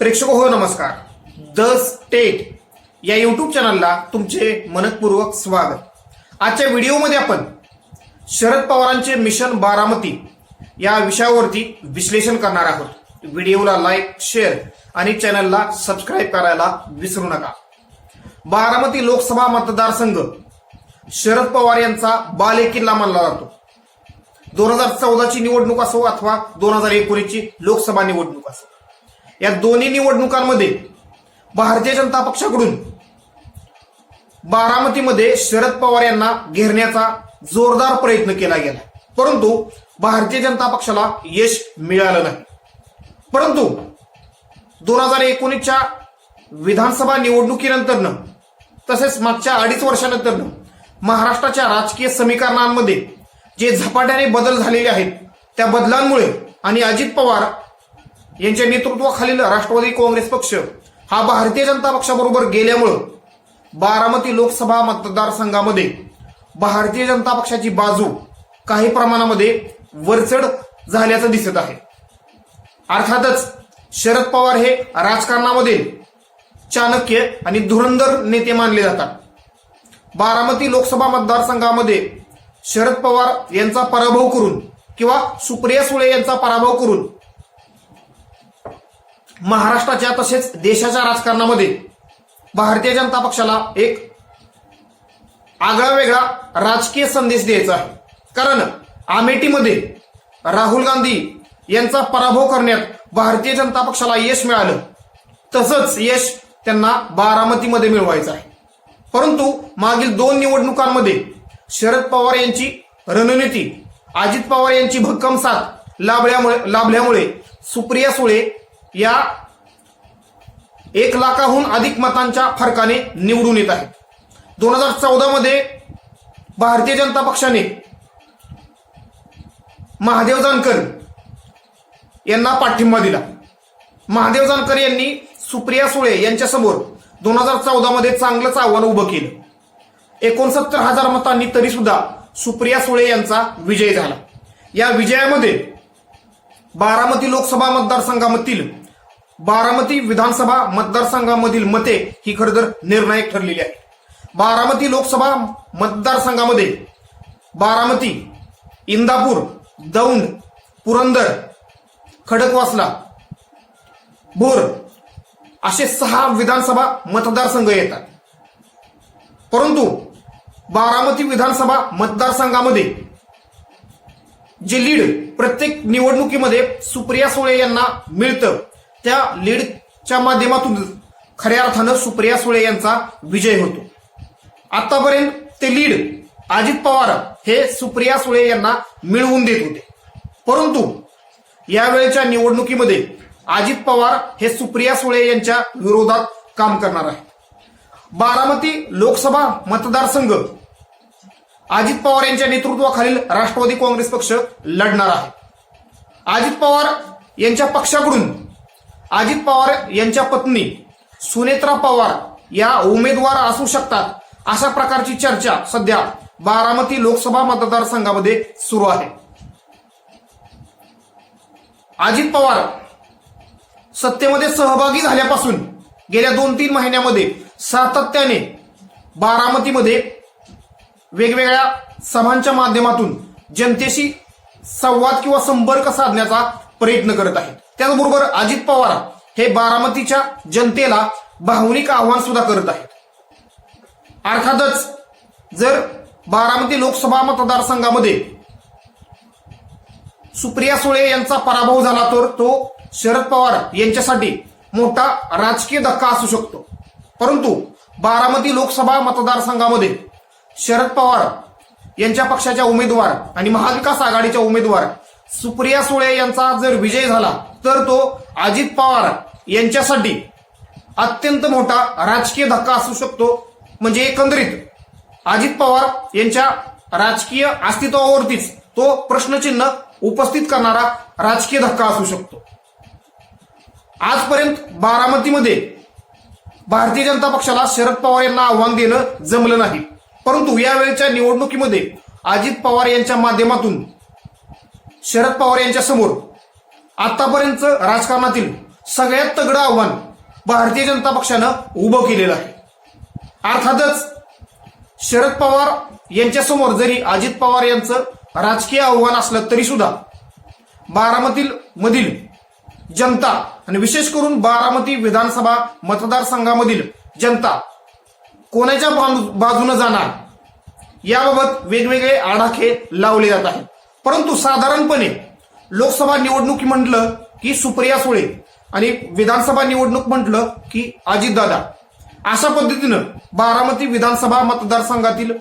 प्रेक्षक हो नमस्कार. द स्टेट या युट्यूब चॅनलला तुमचे मनपूर्वक स्वागत. आजच्या व्हिडिओमध्ये आपण शरद पवारांचे मिशन बारामती या विषयावरती विश्लेषण करणार आहोत. व्हिडिओला लाईक शेअर आणि चॅनलला सबस्क्राईब करायला विसरू नका. बारामती लोकसभा मतदारसंघ शरद पवार यांचा बालेकिल्ला मानला जातो. दोन हजार चौदाची निवडणूक असो अथवा दोन हजार एकोणीसची लोकसभा निवडणूक असो. या दोन्ही निवडणुकांमध्ये भारतीय जनता पक्षाकडून बारामतीमध्ये शरद पवार यांना घेरण्याचा जोरदार प्रयत्न केला गेला. परंतु भारतीय जनता पक्षाला यश मिळालं नाही. परंतु दोन हजार एकोणीसच्या विधानसभा निवडणुकीनंतरनं तसेच मागच्या अडीच वर्षानंतरनं महाराष्ट्राच्या राजकीय समीकरणांमध्ये जे झपाट्याने बदल झालेले आहेत त्या बदलांमुळे आणि अजित पवार यांच्या नेतृत्वाखालील राष्ट्रवादी काँग्रेस पक्ष हा भारतीय जनता पक्षाबरोबर गेल्यामुळं बारामती लोकसभा मतदारसंघामध्ये भारतीय जनता पक्षाची बाजू काही प्रमाणामध्ये वरचढ झाल्याचं दिसत आहे. अर्थातच शरद पवार हे राजकारणामध्ये चाणक्य आणि धुरंधर नेते मानले जातात. बारामती लोकसभा मतदारसंघामध्ये शरद पवार यांचा पराभव करून किंवा सुप्रिया सुळे यांचा पराभव करून महाराष्ट्राच्या तसेच देशाच्या राजकारणामध्ये भारतीय जनता पक्षाला एक आगळा वेगळा राजकीय संदेश द्यायचा आहे. कारण अमेठीमध्ये राहुल गांधी यांचा पराभव करण्यात भारतीय जनता पक्षाला यश मिळालं. तसंच यश त्यांना बारामतीमध्ये मिळवायचं आहे. परंतु मागील दोन निवडणुकांमध्ये शरद पवार यांची रणनीती अजित पवार यांची भक्कम साथ लाभल्यामुळे लाभल्यामुळे सुप्रिया सुळे या एक लाखाहून अधिक मतांच्या फरकाने निवडून येत आहेत. दोन हजार चौदामध्ये भारतीय जनता पक्षाने महादेव जानकर यांना पाठिंबा दिला. महादेव जानकर यांनी सुप्रिया सुळे यांच्यासमोर दोन हजार चौदामध्ये चांगलंच आव्हान उभं केलं. एकोणसत्तर हजार मतांनी तरी सुद्धा सुप्रिया सुळे यांचा विजय झाला. या विजयामध्ये बारामती लोकसभा मतदारसंघामधील बारामती विधानसभा मतदारसंघामधील मते ही खरं तर निर्णायक ठरलेली आहे बारामती लोकसभा मतदारसंघामध्ये बारामती इंदापूर दौंड पुरंदर खडकवासला भोर असे सहा विधानसभा मतदारसंघ येतात. परंतु बारामती विधानसभा मतदारसंघामध्ये जे लीड प्रत्येक निवडणुकीमध्ये सुप्रिया सुळे यांना मिळतं त्या लीडच्या माध्यमातून खऱ्या अर्थानं सुप्रिया सुळे यांचा विजय होतो. आतापर्यंत ते लीड अजित पवार हे सुप्रिया सुळे यांना मिळवून देत होते. परंतु यावेळेच्या निवडणुकीमध्ये अजित पवार हे सुप्रिया सुळे यांच्या विरोधात काम करणार आहे बारामती लोकसभा मतदारसंघ अजित पवार यांच्या नेतृत्वाखालील राष्ट्रवादी काँग्रेस पक्ष लढणार आहे. अजित पवार यांच्या पक्षाकडून अजित पवार यांच्या पत्नी सुनेत्रा पवार या उमेदवार असू शकतात अशा प्रकारची चर्चा सध्या बारामती लोकसभा मतदारसंघामध्ये सुरू आहे. अजित पवार सत्तेमध्ये सहभागी झाल्यापासून गेल्या दोन तीन महिन्यामध्ये सातत्याने बारामतीमध्ये वेगवेगळ्या सभांच्या माध्यमातून जनतेशी संवाद किंवा संपर्क साधण्याचा प्रयत्न करत आहेत. त्याचबरोबर अजित पवार हे बारामतीच्या जनतेला भावनिक आव्हान सुद्धा करत आहेत. अर्थातच जर बारामती लोकसभा मतदारसंघामध्ये सुप्रिया सुळे यांचा पराभव झाला तर तो शरद पवार यांच्यासाठी मोठा राजकीय धक्का असू शकतो. परंतु बारामती लोकसभा मतदारसंघामध्ये शरद पवार यांच्या पक्षाच्या उमेदवार आणि महाविकास आघाडीच्या उमेदवार सुप्रिया सुळे यांचा जर विजय झाला तर तो अजित पवार यांच्यासाठी अत्यंत मोठा राजकीय धक्का असू शकतो. म्हणजे एकंदरीत अजित पवार यांच्या राजकीय अस्तित्वावरतीच तो प्रश्नचिन्ह उपस्थित करणारा राजकीय धक्का असू शकतो. आजपर्यंत बारामतीमध्ये भारतीय जनता पक्षाला शरद पवार यांना आव्हान देणं जमलं नाही. परंतु यावेळच्या निवडणुकीमध्ये अजित पवार यांच्या माध्यमातून शरद पवार यांच्या समोर आतापर्यंत राजकारणातील सगळ्यात तगडं आव्हान भारतीय जनता पक्षानं उभं केलेलं आहे. अर्थातच शरद पवार यांच्यासमोर जरी अजित पवार यांचं राजकीय आव्हान असलं तरी सुद्धा बारामतील मधील जनता आणि विशेष करून बारामती विधानसभा मतदारसंघामधील जनता कोणाच्या बाजूनं जाणार याबाबत वेगवेगळे आडाखे लावले जात आहेत. परंतु साधारणपणे लोकसभा निवडणूक म्हटलं की सुप्रिया सुळे आणि विधानसभा निवडणूक म्हटलं की अजितदादा. अशा पद्धतीनं बारामती विधानसभा मतदारसंघातील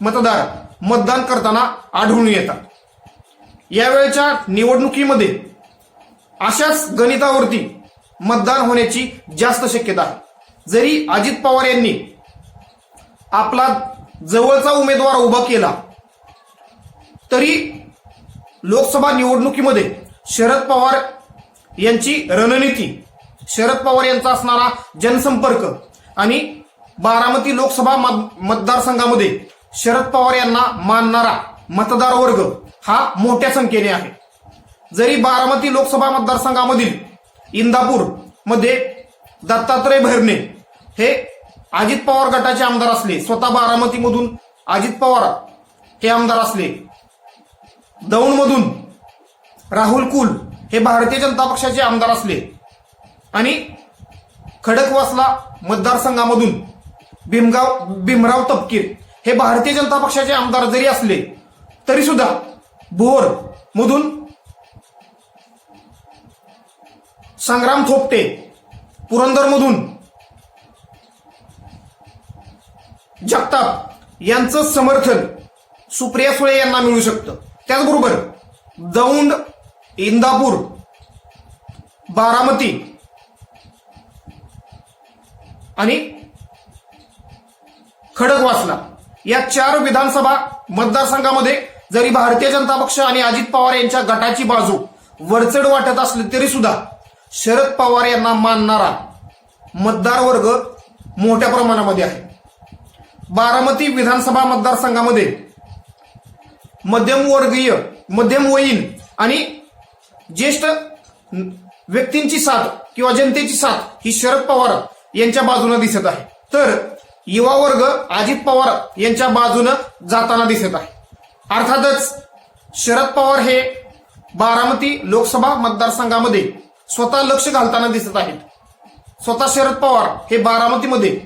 मतदार मतदान करताना आढळून येतात. यावेळच्या निवडणुकीमध्ये अशाच गणितावरती मतदान होण्याची जास्त शक्यता आहे. जरी अजित पवार यांनी आपला जवळचा उमेदवार उभा केला तरी लोकसभा निवडणुकीमध्ये शरद पवार यांची रणनीती शरद पवार यांचा असणारा जनसंपर्क आणि बारामती लोकसभा मत- मतदारसंघामध्ये शरद पवार यांना मानणारा मतदार वर्ग हा मोठ्या संख्येने आहे. जरी बारामती लोकसभा मतदारसंघामधील इंदापूरमध्ये दत्तात्रय भैरणे हे अजित पवार गटाचे आमदार असले स्वतः बारामतीमधून अजित पवार हे आमदार असले दौंडमधून राहुल कुल हे भारतीय जनता पक्षाचे आमदार असले आणि खडकवासला मतदारसंघामधून भीमगाव भीमराव तपकीर हे भारतीय जनता पक्षाचे आमदार जरी असले तरी सुद्धा भोर मधून संग्राम थोपटे पुरंदरमधून जगताप यांचं समर्थन सुप्रिया सुळे यांना मिळू शकतं. त्याचबरोबर दौंड इंदापूर बारामती आणि खडकवासला. या चार विधानसभा मतदारसंघामध्ये जरी भारतीय जनता पक्ष आणि अजित पवार यांच्या गटाची बाजू वरचढ वाटत असली तरी सुद्धा शरद पवार यांना मानणारा मतदार वर्ग मोठ्या प्रमाणामध्ये आहे. बारामती विधानसभा मतदारसंघामध्ये मध्यमवर्गीय मध्यमवयीन आणि ज्येष्ठ व्यक्तींची साथ किंवा जनतेची साथ ही शरद पवार यांच्या बाजूने दिसत आहे. तर युवा वर्ग अजित पवार यांच्या बाजूनं जाताना दिसत आहे. अर्थातच शरद पवार हे बारामती लोकसभा मतदारसंघामध्ये स्वतः लक्ष घालताना दिसत आहेत. स्वतः शरद पवार हे बारामतीमध्ये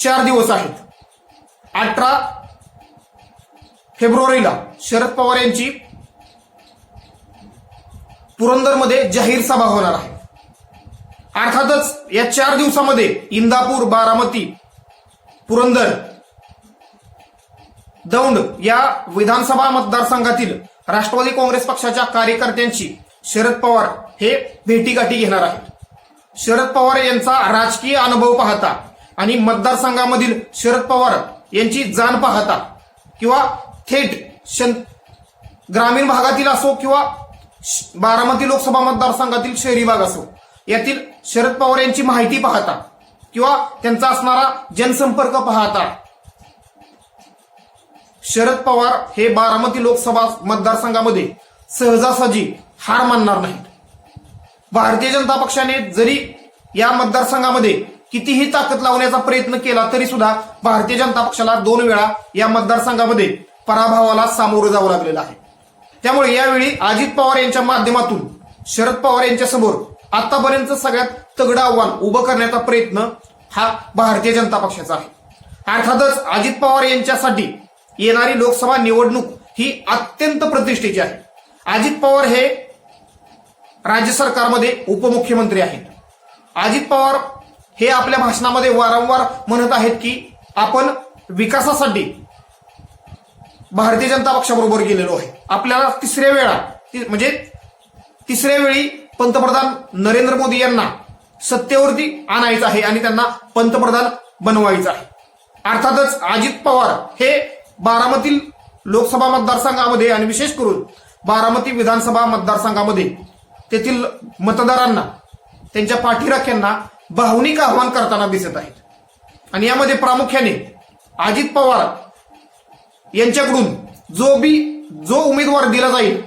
चार दिवस आहेत. अठरा फेब्रुवारीला शरद पवार यांची पुरंदरमध्ये जाहीर सभा होणार आहे. अर्थातच या चार दिवसामध्ये इंदापूर बारामती पुरंदर दौंड या विधानसभा मतदारसंघातील राष्ट्रवादी काँग्रेस पक्षाच्या कार्यकर्त्यांची शरद पवार हे भेटीगाठी घेणार आहेत. शरद पवार यांचा राजकीय अनुभव पाहता आणि मतदारसंघामधील शरद पवार यांची जाण पाहता किंवा थेट शन ग्रामीण भागातील असो किंवा बारामती लोकसभा मतदारसंघातील शहरी भाग असो यातील शरद पवार यांची माहिती पाहता किंवा त्यांचा असणारा जनसंपर्क पाहता. शरद पवार हे बारामती लोकसभा मतदारसंघामध्ये सहजासहजी हार मानणार नाहीत. भारतीय जनता पक्षाने जरी या मतदारसंघामध्ये कितीही ताकद लावण्याचा प्रयत्न केला तरी सुद्धा भारतीय जनता पक्षाला दोन वेळा या मतदारसंघामध्ये पराभवाला सामोरं जावं लागलेलं आहे. त्यामुळे यावेळी अजित पवार यांच्या माध्यमातून शरद पवार यांच्या समोर आतापर्यंत सगळ्यात तगडं आव्हान उभं करण्याचा प्रयत्न हा भारतीय जनता पक्षाचा आहे. अर्थातच अजित पवार यांच्यासाठी येणारी लोकसभा निवडणूक ही अत्यंत प्रतिष्ठेची आहे. अजित पवार हे राज्य सरकारमध्ये उपमुख्यमंत्री आहेत. अजित पवार हे आपल्या भाषणामध्ये वारंवार म्हणत आहेत की आपण विकासासाठी भारतीय जनता पक्षाबरोबर गेलेलो आहे. आपल्याला तिसऱ्या वेळा ति- म्हणजे तिसऱ्या वेळी पंतप्रधान नरेंद्र मोदी यांना सत्तेवरती आणायचं आहे आणि त्यांना पंतप्रधान बनवायचं आहे. अर्थातच अजित पवार हे बारामती लोकसभा मतदारसंघामध्ये आणि विशेष करून बारामती विधानसभा मतदारसंघामध्ये तेथील मतदारांना त्यांच्या पाठीराख्यांना भावनिक आव्हान करताना दिसत आहेत. आणि यामध्ये प्रामुख्याने अजित पवार यांच्याकडून जो बी जो उमेदवार दिला जाईल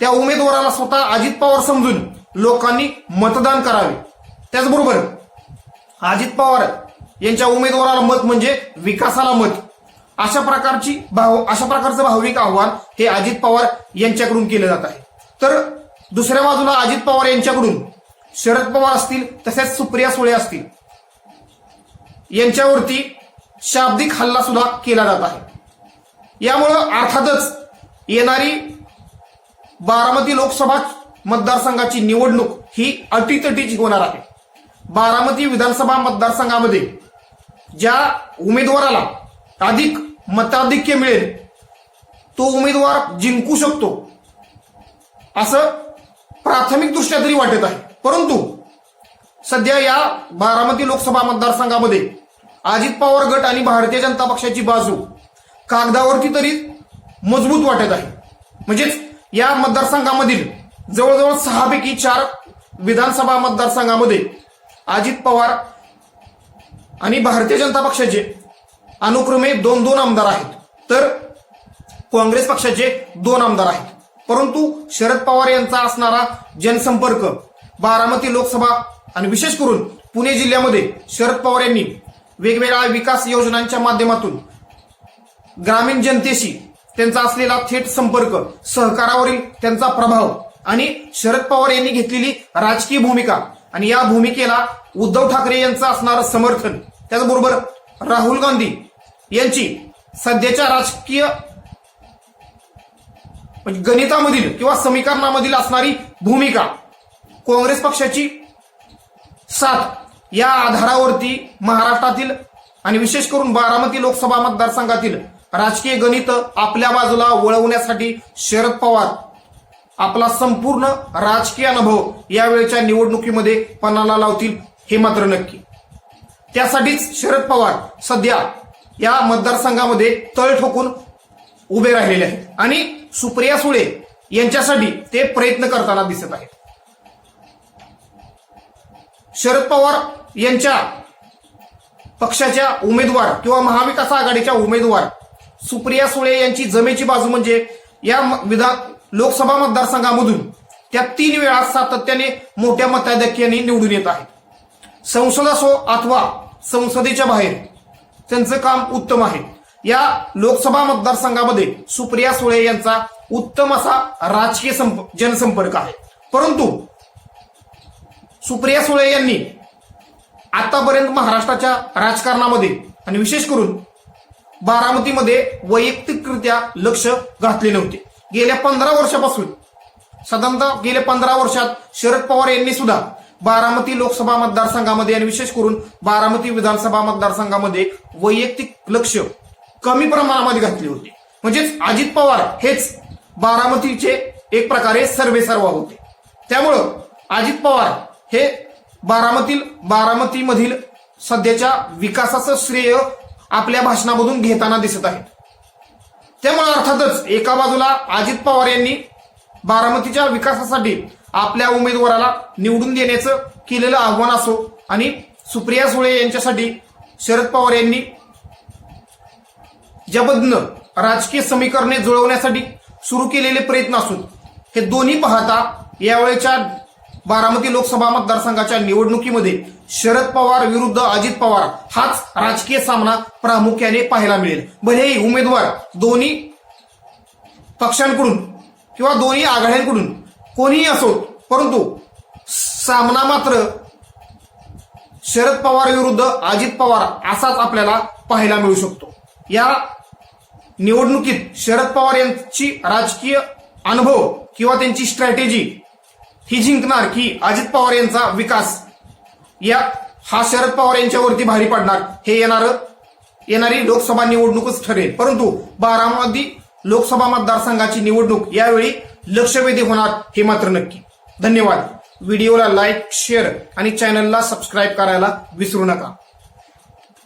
त्या उमेदवाराला स्वतः अजित पवार समजून लोकांनी मतदान करावे. त्याचबरोबर अजित पवार यांच्या उमेदवाराला मत म्हणजे विकासाला मत. अशा प्रकारची भाव अशा प्रकारचं भावनिक आव्हान हे अजित पवार यांच्याकडून केलं जात आहे. तर दुसऱ्या बाजूला अजित पवार यांच्याकडून शरद पवार असतील तसेच सुप्रिया सुळे असतील यांच्यावरती शाब्दिक हल्ला सुद्धा केला जात आहे. यामुळं अर्थातच येणारी बारामती लोकसभा मतदारसंघाची निवडणूक ही अटीतटीची होणार आहे. बारामती विधानसभा मतदारसंघामध्ये ज्या उमेदवाराला अधिक मताधिक्य मिळेल तो उमेदवार जिंकू शकतो असं प्राथमिकदृष्ट्या तरी वाटत आहे. परंतु सध्या या बारामती लोकसभा मतदारसंघामध्ये अजित पवार गट आणि भारतीय जनता पक्षाची बाजू कागदावरती तरी मजबूत वाटत आहे. म्हणजेच या मतदारसंघामधील जवळजवळ सहापैकी चार विधानसभा मतदारसंघामध्ये अजित पवार आणि भारतीय जनता पक्षाचे अनुक्रमे दोन दोन आमदार आहेत. तर काँग्रेस पक्षाचे दोन आमदार आहेत. परंतु शरद पवार यांचा असणारा जनसंपर्क बारामती लोकसभा आणि विशेष करून पुणे जिल्ह्यामध्ये शरद पवार यांनी वेगवेगळ्या विकास योजनांच्या माध्यमातून ग्रामीण जनतेशी त्यांचा असलेला थेट संपर्क सहकारावरील त्यांचा प्रभाव आणि शरद पवार यांनी घेतलेली राजकीय भूमिका आणि या भूमिकेला उद्धव ठाकरे यांचं असणारं समर्थन त्याचबरोबर राहुल गांधी यांची सध्याच्या राजकीय म्हणजे गणितामधील किंवा समीकरणामधील असणारी भूमिका काँग्रेस पक्षाची साथ या आधारावरती महाराष्ट्रातील आणि विशेष करून बारामती लोकसभा मतदारसंघातील राजकीय गणित आपल्या बाजूला वळवण्यासाठी शरद पवार आपला संपूर्ण राजकीय अनुभव यावेळच्या निवडणुकीमध्ये पणाला लावतील हे मात्र नक्की. त्यासाठीच शरद पवार सध्या या मतदारसंघामध्ये तळ ठोकून उभे राहिलेले आहेत. आणि सुप्रिया सुळे यांच्यासाठी ते प्रयत्न करताना दिसत आहेत. शरद पवार यांच्या पक्षाच्या उमेदवार किंवा महाविकास आघाडीच्या उमेदवार सुप्रिया सुळे यांची जमेची बाजू म्हणजे या विधान लोकसभा मतदारसंघामधून त्या तीन वेळा सातत्याने मोठ्या मताधिक्याने निवडून येत आहेत. संसद असो अथवा संसदेच्या बाहेर त्यांचं काम उत्तम आहे. या लोकसभा मतदारसंघामध्ये सुप्रिया सुळे यांचा उत्तम असा राजकीय संप जनसंपर्क आहे. परंतु सुप्रिया सुळे यांनी आतापर्यंत महाराष्ट्राच्या राजकारणामध्ये आणि विशेष करून बारामतीमध्ये वैयक्तिकरित्या लक्ष घातले नव्हते. गेल्या पंधरा वर्षापासून साधारणतः गेल्या पंधरा वर्षात शरद पवार यांनी सुद्धा बारामती लोकसभा मतदारसंघामध्ये आणि विशेष करून बारामती विधानसभा मतदारसंघामध्ये वैयक्तिक लक्ष कमी प्रमाणामध्ये घातले होते. म्हणजेच अजित पवार हेच बारामतीचे एक प्रकारे सर्वेसर्वा होते. त्यामुळं अजित पवार हे बारामतील बारामतीमधील सध्याच्या विकासाचं श्रेय आपल्या भाषणामधून घेताना दिसत आहेत. त्यामुळे अर्थातच एका बाजूला अजित पवार यांनी बारामतीच्या विकासासाठी आपल्या उमेदवाराला निवडून देण्याचं केलेलं आव्हान असो आणि सुप्रिया सुळे यांच्यासाठी शरद पवार यांनी ज्या पद्धतीनं राजकीय समीकरणे जुळवण्यासाठी सुरू केलेले प्रयत्न असून हे दोन्ही पाहता यावेळेच्या बारामती लोकसभा मतदारसंघाच्या निवडणुकीमध्ये शरद पवार विरुद्ध अजित पवार. हाच राजकीय सामना प्रामुख्याने पाहायला मिळेल. भलेही उमेदवार दोन्ही पक्षांकडून किंवा दोन्ही आघाड्यांकडून कोणीही असो परंतु सामना मात्र शरद पवार विरुद्ध अजित पवार असाच आपल्याला पाहायला मिळू शकतो. या निवडणुकीत शरद पवार यांची राजकीय अनुभव किंवा त्यांची स्ट्रॅटेजी ही जिंकणार की अजित पवार यांचा विकास या हा शरद पवार यांच्यावरती भारी पडणार. हे येणारं येणारी लोकसभा निवडणूकच ठरेल. परंतु बारामती लोकसभा मतदारसंघाची निवडणूक यावेळी लक्षवेधी होणार हे मात्र नक्की. धन्यवाद. व्हिडिओला लाईक शेअर आणि चॅनलला सबस्क्राईब करायला विसरू नका.